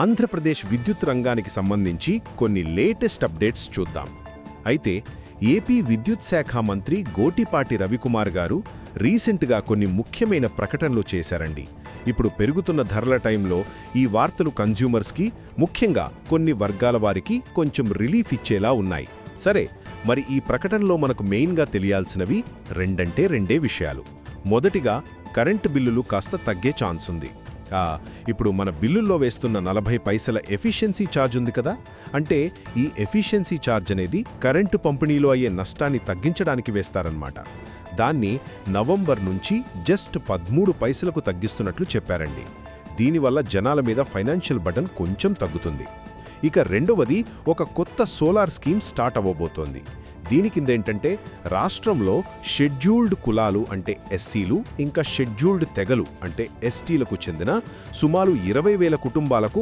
ఆంధ్రప్రదేశ్ విద్యుత్ రంగానికి సంబంధించి కొన్ని లేటెస్ట్ అప్డేట్స్ చూద్దాం. అయితే ఏపీ విద్యుత్ శాఖ మంత్రి గోటిపాటి రవికుమార్ గారు రీసెంట్గా కొన్ని ముఖ్యమైన ప్రకటనలు చేశారండి. ఇప్పుడు పెరుగుతున్న ధరల టైంలో ఈ వార్తలు కన్జ్యూమర్స్కి ముఖ్యంగా కొన్ని వర్గాల వారికి కొంచెం రిలీఫ్ ఇచ్చేలా ఉన్నాయి. సరే మరి ఈ ప్రకటనలో మనకు మెయిన్గా తెలియాల్సినవి రెండంటే రెండే విషయాలు. మొదటిగా కరెంటు బిల్లులు కాస్త తగ్గే ఛాన్స్ ఉంది ఇప్పుడు మన బిల్లుల్లో వేస్తున్న నలభై పైసల ఎఫిషియన్సీ ఛార్జ్ ఉంది కదా? అంటే ఈ ఎఫిషియన్సీ ఛార్జ్ అనేది కరెంటు పంపిణీలో అయ్యే నష్టాన్ని తగ్గించడానికి వేస్తారన్నమాట. దాన్ని నవంబర్ నుంచి జస్ట్ పదమూడు పైసలకు తగ్గిస్తున్నట్లు చెప్పారండి. దీనివల్ల జనాల మీద ఫైనాన్షియల్ బటన్ కొంచెం తగ్గుతుంది. ఇక రెండవది ఒక కొత్త సోలార్ స్కీమ్ స్టార్ట్ అవ్వబోతోంది. దీని కింద ఏంటంటే రాష్ట్రంలో షెడ్యూల్డ్ కులాలు అంటే ఎస్సీలు ఇంకా షెడ్యూల్డ్ తెగలు అంటే ఎస్టీలకు చెందిన సుమారు ఇరవై వేల కుటుంబాలకు